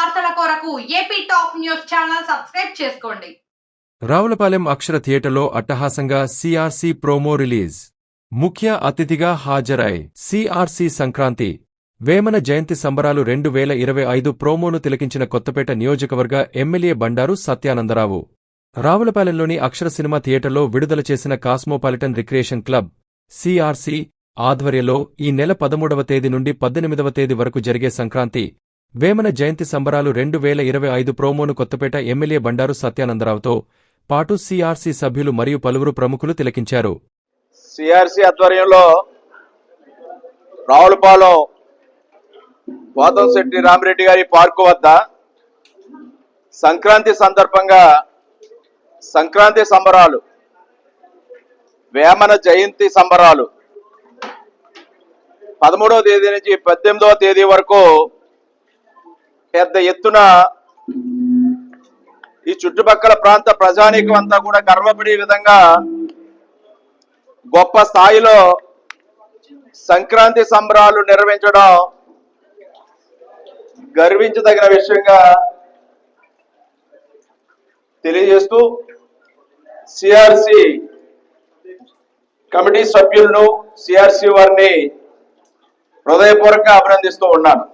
వార్తల కొరకు AP top news channel subscribe చేసుకోండి. రావులపాలెం అక్షర థియేటర్లో అట్టహాసంగా సిఆర్సి ప్రోమో రిలీజ్. ముఖ్య అతిథిగా హాజరై సిఆర్సి సంక్రాంతి. వేమన జయంతి సంబరాలు రెండు వేల ఇరవై ఐదు ప్రోమోను తిలకించిన కొత్తపేట నియోజకవర్గ ఎమ్మెల్యే బండారు సత్యానందరావు. రావులపాలెంలోని అక్షర సినిమా థియేటర్లో విడుదల చేసిన కాస్మోపాలిటన్ రిక్రియేషన్ క్లబ్ సిఆర్సి ఆధ్వర్యంలో ఈ నెల పదమూడవ తేదీ నుండి పద్దెనిమిదవ తేదీ వరకు జరిగే సంక్రాంతి. వేమన జయంతి సంబరాలు రెండు వేల ఇరవై ఐదు ప్రోమోను కొత్తపేట ఎమ్మెల్యే బండారు సత్యానందరావుతో పాటు సిఆర్సీ సభ్యులు మరియు పలువురు ప్రముఖులు తిలకించారు. సిఆర్సీ ఆధ్వర్యంలో రావులపాలెం పోతంశెట్టి రామిరెడ్డి గారి పార్కు వద్ద సంక్రాంతి సందర్భంగా సంక్రాంతి సంబరాలు వేమన జయంతి సంబరాలు పదమూడవ తేదీ నుంచి పద్దెనిమిదవ తేదీ వరకు పెద్ద ఎత్తున ఈ చుట్టుపక్కల ప్రాంత ప్రజానీకం అంతా కూడా గర్వపడే విధంగా గొప్ప స్థాయిలో సంక్రాంతి సంబరాలు నిర్వహించడం గర్వించదగిన విషయంగా తెలియజేస్తూ సిఆర్సి కమిటీ సభ్యులను సిఆర్సి వారిని హృదయపూర్వకంగా అభినందిస్తూ ఉన్నాను.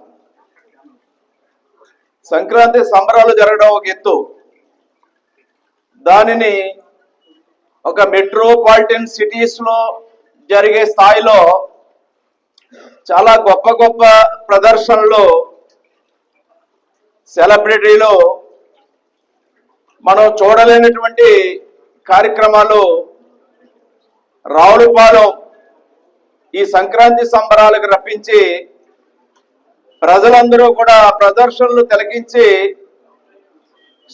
సంక్రాంతి సంబరాలు జరగడం ఒక ఎత్తు. దానిని ఒక మెట్రోపాలిటన్ సిటీస్లో జరిగే స్థాయిలో చాలా గొప్ప గొప్ప ప్రదర్శనలు సెలబ్రిటీలు మనం చూడలేనటువంటి కార్యక్రమాలు రావులపాలెం ఈ సంక్రాంతి సంబరాలకు రప్పించి ప్రజలందరూ కూడా ప్రదర్శనలు తిలకించి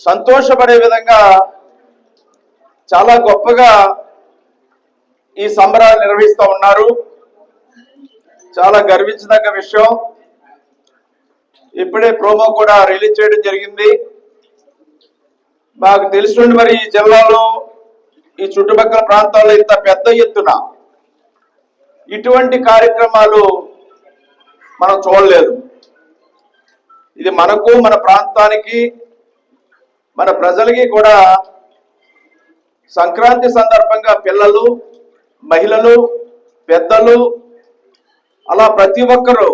సంతోషపడే విధంగా చాలా గొప్పగా ఈ సంబరాలు నిర్వహిస్తూ ఉన్నారు. చాలా గర్వించదగ్గ విషయం. ఇప్పుడే ప్రోమో కూడా రిలీజ్ చేయడం జరిగింది. మాకు తెలుసుండి మరి ఈ జిల్లాలో ఈ చుట్టుపక్కల ప్రాంతాల్లో ఇంత పెద్ద ఎత్తున ఇటువంటి కార్యక్రమాలు మనం చూడలేదు. ఇది మనకు మన ప్రాంతానికి మన ప్రజలకి కూడా సంక్రాంతి సందర్భంగా పిల్లలు మహిళలు పెద్దలు అలా ప్రతి ఒక్కరూ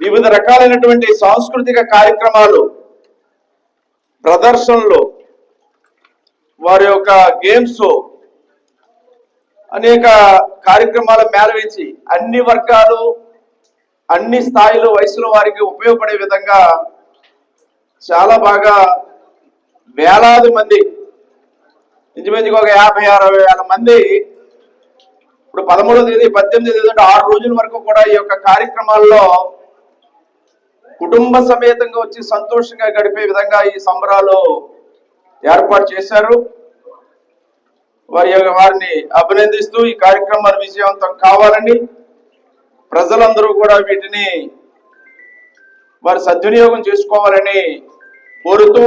వివిధ రకాలైనటువంటి సాంస్కృతిక కార్యక్రమాలు ప్రదర్శనలు వారి యొక్క గేమ్స్ అనేక కార్యక్రమాలు మేళవించి అన్ని వర్గాలు అన్ని స్థాయిలో వయసులో వారికి ఉపయోగపడే విధంగా చాలా బాగా వేలాది మంది ఇంచుమించుకు ఒక యాభై అరవై వేల మంది ఇప్పుడు పదమూడో తేదీ పద్దెనిమిది తేదీ అంటే ఆరు రోజుల వరకు కూడా ఈ యొక్క కార్యక్రమాల్లో కుటుంబ సమేతంగా వచ్చి సంతోషంగా గడిపే విధంగా ఈ సంబరాలు ఏర్పాటు చేశారు. వారి యొక్క- వారిని అభినందిస్తూ ఈ కార్యక్రమాలు విజయవంతం కావాలని ప్రజలందరూ కూడా వీటిని వారు సద్వినియోగం చేసుకోవాలని కోరుతూ